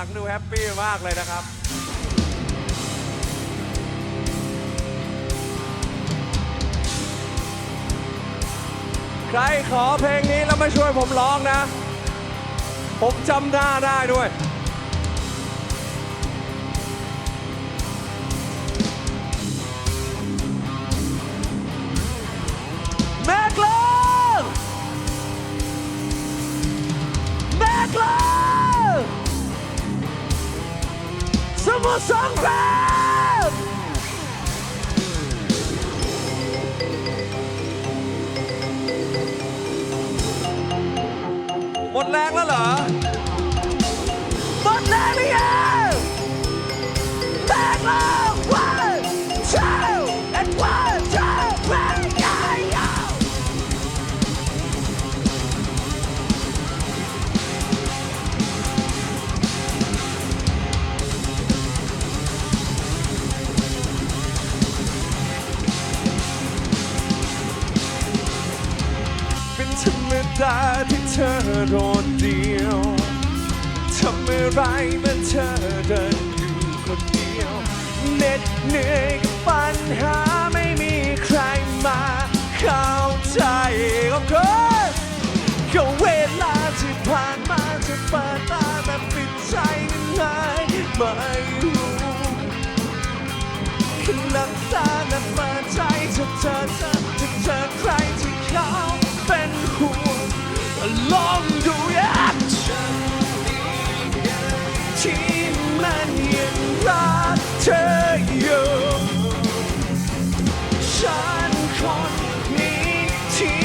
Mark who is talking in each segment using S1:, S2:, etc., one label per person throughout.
S1: ลังดูแฮปปี้มากเลยนะครับใครขอเพลงนี้แล้วมาช่วยผมร้องนะ ผมจำหน้าได้ด้วย สมุทรสงครามหมดแรงแล้วเหรอ หมดแรงหรือยังแตกแล้ว ธรรมดาที่เธอโดดเดียวทำอะไรเมื่อเธอเดินอยู่คนเดียวเหน็ดเหนื่อยกับปัญหาไม่มีใครมาเข้าใจของเธอก็เวลาที่ผ่านมาจะเปิดตาแต่ปิดใจยังไงไม่รู้ขนับตาและเปิดใจจะเจอเธอจะเจอใครที่ ลองดูยากฉันที่มันยังรักเธออยู่ฉันคนนี้ที่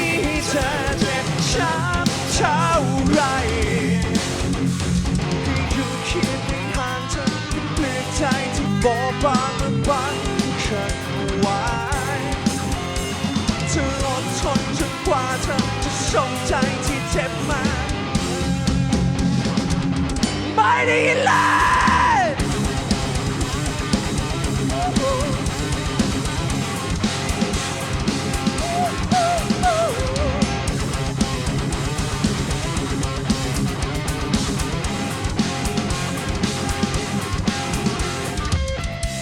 S1: เธอเจ็บช้ำเท่าไรที่อยู่เคียงข้างเธอเป็นเปลือกใจที่บอบบางและบังฉันไว้เธออดทนจนกว่าเธอจะส่งใจ จ็บมาไม่ได้ยินเลย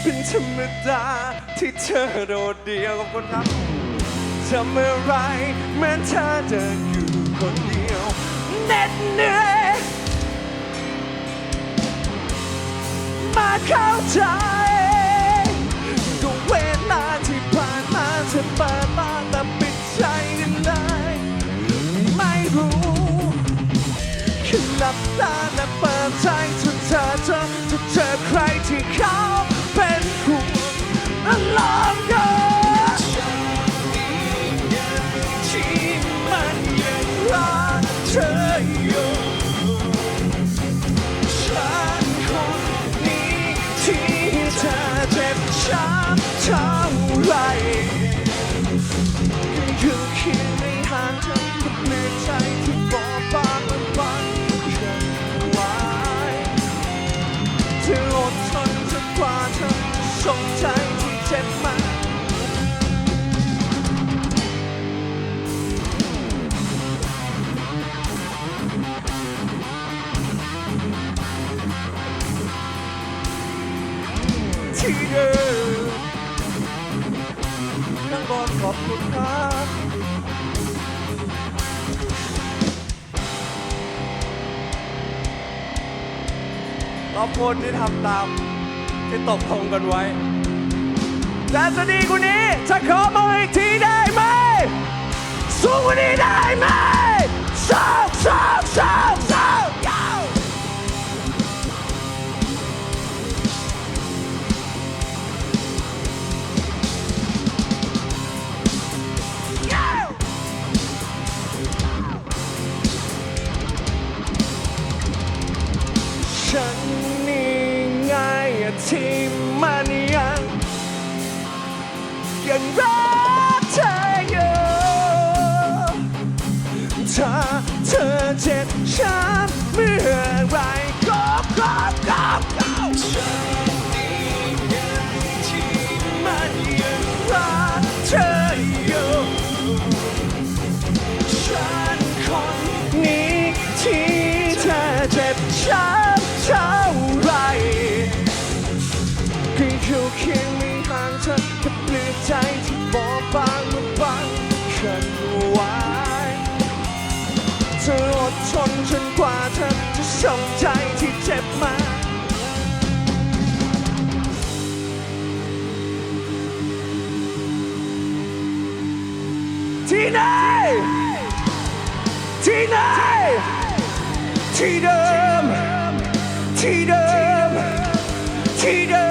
S1: เป็นธรรมดาที่เธอโดดเดียวกับคนครับทำอะไรเมือเธอเดินอยู่คนเดียว เหน็ดเหนื่อย มาเข้าใจก็เวลาที่ผ่านมาเธอเปิดตาแต่ปิดใจกันเลยไม่รู้คือหลับตาและเปิดใจจนเธอเจอจะเจอใคร ที่เดิมข้างบนขอบคุณครับขอบคุณที่ทำตาม ที่ตกลงกันไว้แต่จะดีกว่านี้จะขอมาอีกทีได้ไหมสูงกว่านี้ได้ไหมสองสองสอง ที่มันยังยังรักเธออยู่ถ้าเธอเจ็บช้ำเมื่อไรก็ก็ก็ก็ฉันนี้ที่มันยังรักเธออยู่ฉันคนนี้ที่เธอเจ็บช้ำ เธออดทนจนกว่าเธอจะช้ำใจที่เจ็บมา ที่ไหน ที่ไหน ที่เดิม ที่เดิม ที่เดิ